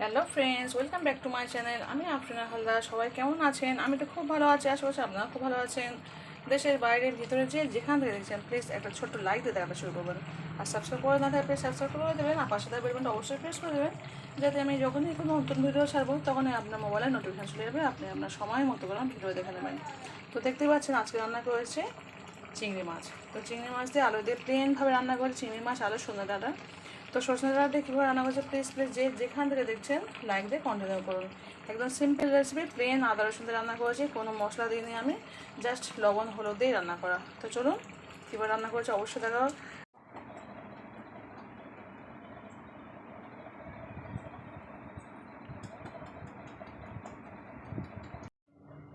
Hello friends, welcome back to my channel. আমি আফরিনা হালদার, সবাই কেমন আছেন? আমি তো খুব ভালো আছি আশা করছি আপনারা খুব ভালো আছেন। দেশের বাইরের ভিতরে যে যেখান থেকে দেখছেন প্লিজ একটা ছোট্ট লাইক দিয়ে দেখাতে শুরু করবেন। আর সাবস্ক্রাইব করে না থাকলে সাবস্ক্রাইব করে দেবেন, আর পাশে বেলবেনটা অবশ্যই প্রেস করে দেবেন, যাতে আমি যখনই কোনো নতুন ভিডিও ছাড়বো, তখনই আপনার মোবাইলে নোটিফিকেশন চলে যাবে, আপনি আপনার সময় মতো করে ভিডিও দেখে নেবেন। তো দেখতেই পাচ্ছেন, আজকে রান্না করেছে চিংড়ি মাছ। তো চিংড়ি মাছ দিয়ে আলু দিয়ে প্লেনভাবে রান্না করে চিংড়ি মাছ আলু সন্ধ্যা ডাটা। তো সজনে ডাঁটা কীভাবে রান্না করছে প্লিজ প্লিজ যে যেখান থেকে দেখছেন লাইক দিয়ে কন্টিনিউ করুন। একদম সিম্পল রেসিপি প্লেন আদা রসুন দিয়ে রান্না করেছি, কোনো মশলা দিইনি আমি জাস্ট লবণ, হলুদ দিয়েই রান্না করা। তো চলুন, কীভাবে রান্না করেছি অবশ্যই দেখা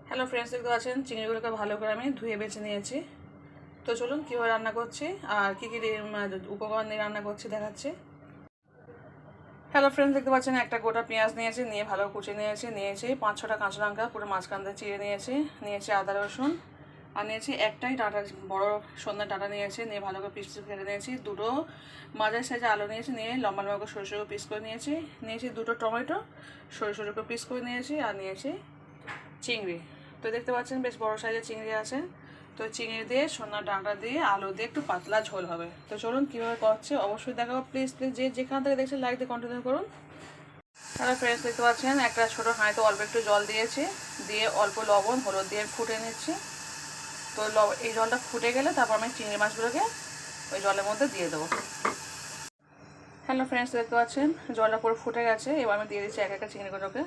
হ্যালো ফ্রেন্ডস দেখতে পাচ্ছেন, চিংড়িগুলোকে ভালো করে আমি ধুয়ে বেছে নিয়েছি। তো চলুন কীভাবে রান্না করছি আর কী কী দিয়ে, উপকরণ দিয়ে রান্না করছি দেখাচ্ছি। হ্যালো ফ্রেন্ডস দেখতে পাচ্ছেন একটা গোটা পেঁয়াজ নিয়েছি নিয়ে ভালো কুচি নিয়েছি নিয়েছি পাঁচ ছটা কাঁচা লঙ্কা পুরো মাঝখান দিয়ে চিড়ে নিয়েছি নিয়েছি আদা রসুন আর নিয়েছি একটাই ডাটা বড় সন্ধ্যা ডাটা নিয়েছি নিয়ে ভালো করে পিস পিস কেটে নিয়েছি দুটো মাঝারি সাইজে আলু নিয়েছি নিয়ে লম্বা লম্বা করে সরু সরু পিস করে নিয়েছি নিয়েছি দুটো টমেটো সরু সরু করে পিস করে নিয়েছি আর নিয়েছি চিংড়ি। তো দেখতে পাচ্ছেন বেশ বড় সাইজের চিংড়ি আছে। তো চিংড়ি দিয়ে সোনার ডাঁটা দিয়ে, আলু দিয়ে একটু পাতলা ঝোল হবে। তো চলুন কীভাবে করছে অবশ্যই দেখাবো। প্লিজ প্লিজ যে যেখান থেকে দেখছেন লাইক দিয়ে কন্টিনিউ করুন। হ্যালো ফ্রেন্ডস দেখতে পাচ্ছেন, একটা ছোটো হাঁড়িতে অল্প একটু জল দিয়েছি। দিয়ে অল্প লবণ, হলুদ দিয়ে ফুটে নিচ্ছি। তো এই জলটা ফুটে গেলে তারপর আমি চিংড়ি মাছগুলোকে ওই জলের মধ্যে দিয়ে দেবো। হ্যালো ফ্রেন্ডস দেখতে পাচ্ছেন, জলটা পুরো ফুটে গেছে। এবার আমি দিয়ে দিচ্ছি এক একটা চিংড়িগুলোকে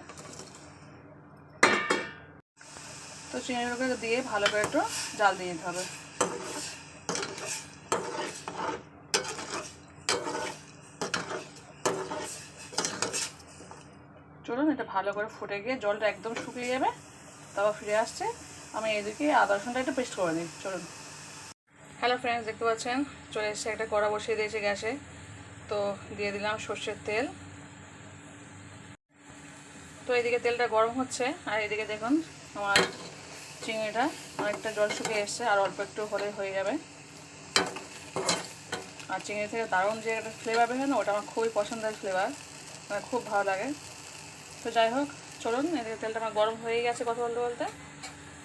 তো চিংড়িগুলোকে দিয়ে ভালো করে একটু জাল দিয়ে নিতে হবে। চলুন, এটা ভালো করে ফুটে গিয়ে জলটা একদম শুকিয়ে যাবে, তারপর ফিরে আসছে। আমি এদিকে আদা রসুনটা একটু পেস্ট করে নিই, চলুন। হ্যালো ফ্রেন্ডস দেখতে পাচ্ছেন? চলে এসেছে একটা কড়া বসিয়ে দিয়েছে গ্যাসে। তো দিয়ে দিলাম সর্ষের তেল। তো এদিকে তেলটা গরম হচ্ছে, আর এদিকে দেখুন আমার চিংড়িটা অনেকটা জল শুকিয়ে এসছে, আর অল্প একটু হলে হয়ে যাবে। আর চিংড়ি থেকে দারুণ যে একটা ফ্লেভার বেরোয় না, ওটা আমার খুবই পছন্দের ফ্লেভার আমার খুব ভালো লাগে। তো যাই হোক, চলুন, এদিকে তেলটা আমার গরম হয়ে গেছে কথা বলতে বলতে।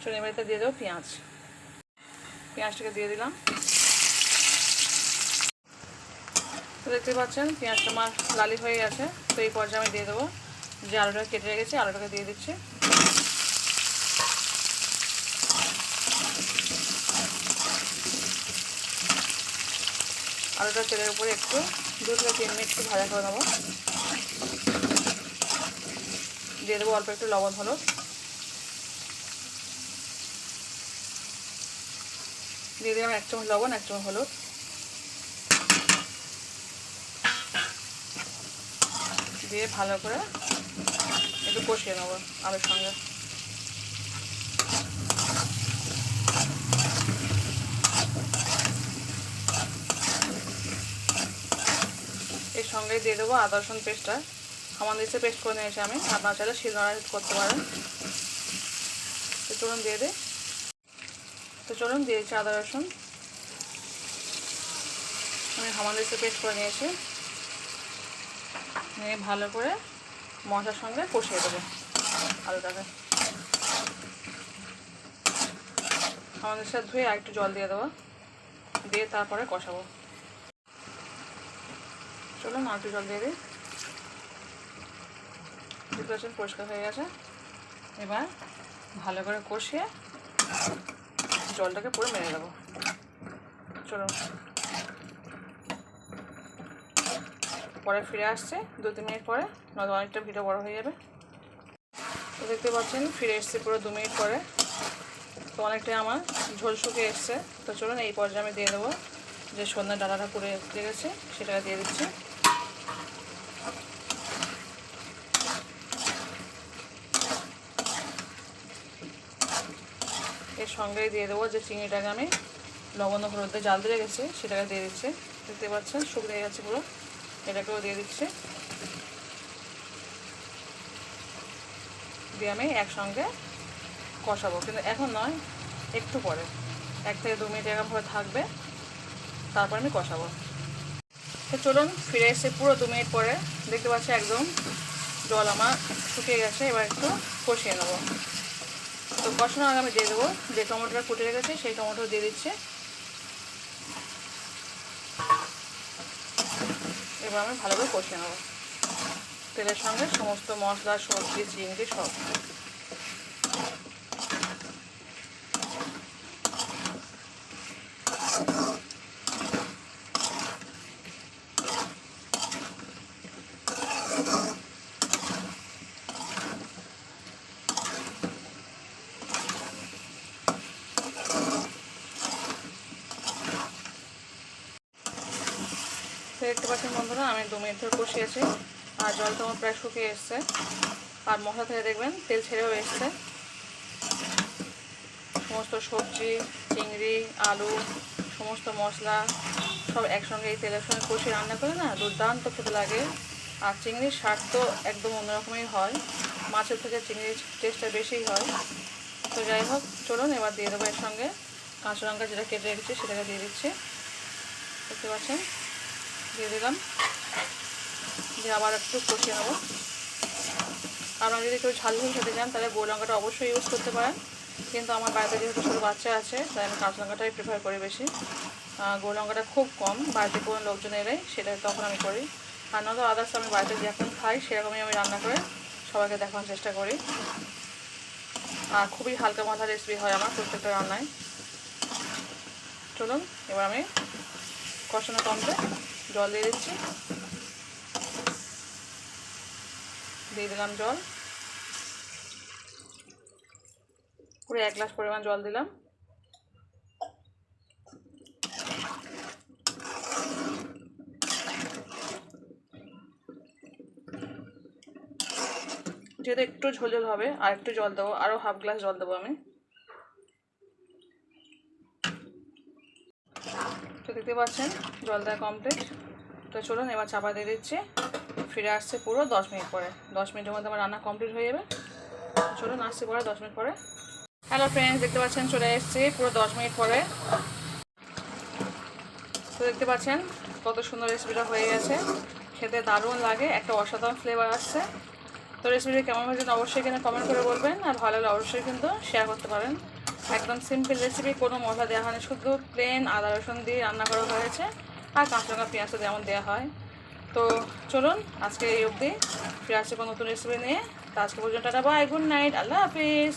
চলুন, এবারে দিয়ে দেবো পেঁয়াজ। পেঁয়াজটাকে দিয়ে দিলাম। তো দেখতে পাচ্ছেন, পেঁয়াজটা আমার লালি হয়ে গেছে। তো এই পর্যায়ে আমি দিয়ে দেবো যে আলুটা কেটে রেখেছি, আলুটাকে দিয়ে দিচ্ছি। আলুটা তেলের উপরে একটু দু থেকে তিন মিনিট একটু ভাজা করে নেব। দিয়ে দেবো অল্প একটু লবণ, হলুদ। দিয়ে দিলাম এক চামচ লবণ, এক চামচ হলুদ। দিয়ে ভালো করে একটু কষিয়ে নেব আলুর সঙ্গে এর সঙ্গে দিয়ে দেবো, আদা, রসুন পেস্টটা। সমান দিচ্ছে পেস্ট করে নিয়েছি আমি। আপনার চাইলে শিলনোড়া করতে পারেন। তো চলুন দিয়ে দিই। তো চলুন দিয়েছি আদা, রসুন। আমি হামাদিসে পেস্ট করে নিয়েছি। নিয়ে ভালো করে মশলার সঙ্গে কষিয়ে দেবো আলুটাকে। আমাদের সাথে ধুয়ে একটু জল দিয়ে দেবো। দিয়ে তারপরে কষাবো। চলুন আর জল দিয়ে দিই। প্রিপারেশন পরিষ্কার হয়ে গেছে। এবার ভালো করে কষিয়ে জলটাকে পুরো মেরে দেবো। চলুন পরে ফিরে আসছে, দু তিন মিনিট পরে, নয়তো অনেকটা ভিডিও বড় হয়ে যাবে। তো দেখতে পাচ্ছেন, ফিরে এসছে পুরো দু মিনিট পরে। তো অনেকটাই আমার ঝোল শুকিয়ে এসছে। তো চলুন এই পর্যায়ে আমি দিয়ে দেবো যে সন্ধ্যা ডালাটা পুড়ে লেগেছে, সেটাকে দিয়ে দিচ্ছি। এর সঙ্গেই দিয়ে দেবো যে চিংড়িটাকে আমি লবণ হলুদ জাল দিয়ে গেছি সেটাকে দিয়ে দিচ্ছি। দেখতে পাচ্ছেন, শুকিয়ে গেছে পুরো। এটাকেও দিয়ে দিচ্ছি। দিয়ে আমি একসঙ্গে কষাবো। কিন্তু এখন নয়, একটু পরে। এক থেকে দু মিনিট এরকমভাবে থাকবে, তারপর আমি কষাবো। তো চলুন, ফিরে এসে পুরো দু মিনিট পরে দেখতে পাচ্ছি একদম জল আমার শুকিয়ে গেছে, এবার একটু কষিয়ে নেব। তো কষানোর আগে আমি দিয়ে দেবো। যে টমেটোটা ফুটে রেখেছে সেই টমেটো দিয়ে দিচ্ছি। এবার আমি ভালো করে কষিয়ে নেব। তেলের সঙ্গে সমস্ত মশলা, সবজি, চিংড়ি, সব। তো দেখতে পাচ্ছেন বন্ধুরা আমি দু মিনিট ধরে কষিয়েছি। আর জল আমার প্রায় শুকিয়ে এসছে। আর মশলা থেকে দেখবেন তেল ছেড়েও এসছে। সমস্ত সবজি, চিংড়ি, আলু, সমস্ত মশলা সব একসঙ্গে এই তেলের সঙ্গে কষিয়ে রান্না করে না দুর্দান্ত খেতে লাগে। আর চিংড়ির স্বাদ তো একদম অন্যরকমই হয়। মাছের থেকে চিংড়ির টেস্টটা বেশিই হয়। তো যাই হোক, চলুন এবার দিয়ে দেবো এর সঙ্গে কাঁচা লঙ্কা যেটা কেটে রেখেছি সেটাকে দিয়ে দিচ্ছি। দেখতে পাচ্ছেন? দিয়ে দিলাম। দিয়ে আবার একটু কষিয়ে নেব। আপনারা যদি কেউ ঝাল ঝাল খেতে চান, তাহলে গোল লঙ্কাটা অবশ্যই ইউজ করতে পারেন। কিন্তু আমার বাড়িতে যেহেতু ছোটো বাচ্চা আছে, তাই আমি কাঁচা লঙ্কাটাই প্রেফার করি বেশি। গোল লঙ্কাটা খুব কম, বাড়িতে কোনো লোকজন এলে সেটা তখন আমি করি। আর নয়তো আদার্স আমি বাড়িতে যখন খাই, সেরকমই আমি রান্না করে সবাইকে দেখানোর চেষ্টা করি। আর খুবই হালকা মাথা রেসিপি হয় আমার প্রত্যেকটা রান্নায়। চলুন, এবার আমি কষানো কমতে জল দিয়ে দিয়ে দিলাম জল। পুরো এক গ্লাস পরিমাণ জল দিলাম। যেহেতু একটু ঝোল ঝোল হবে, আর একটু জল দেবো আরও হাফ গ্লাস জল দেবো আমি। দেখতে পাচ্ছেন জল দেওয়া কমপ্লিট তো চলুন, এবার চাপা দিয়ে দিচ্ছি। ফিরে আসছে পুরো দশ মিনিট পরে। দশ মিনিটের মধ্যে আমার রান্না কমপ্লিট হয়ে যাবে। চলুন, আসছে পরে দশ মিনিট পরে। হ্যালো ফ্রেন্ডস দেখতে পাচ্ছেন, চলে এসেছি পুরো দশ মিনিট পরে। তো দেখতে পাচ্ছেন, কত সুন্দর রেসিপিটা হয়ে গেছে। খেতে দারুণ লাগে, একটা অসাধারণ ফ্লেভার আসছে। তো রেসিপিটা কেমন হয়েছে, অবশ্যই কিনে কমেন্ট করে বলবেন। আর ভালো লাগলে অবশ্যই কিন্তু শেয়ার করতে পারেন। একদম সিম্পল রেসিপি কোনো মশলা দেওয়া হয়নি, শুধু প্লেন আদা, রসুন দিয়ে রান্না করা হয়েছে আর কাঁচা লঙ্কা পেঁয়াজও যেমন দেওয়া হয়। তো চলুন, আজকে এই অবধি ফিরে আসছে কোনো নতুন রেসিপি নিয়ে। তো আজকে পর্যন্ত বাই গুড নাইট আল্লাহ হাফিজ।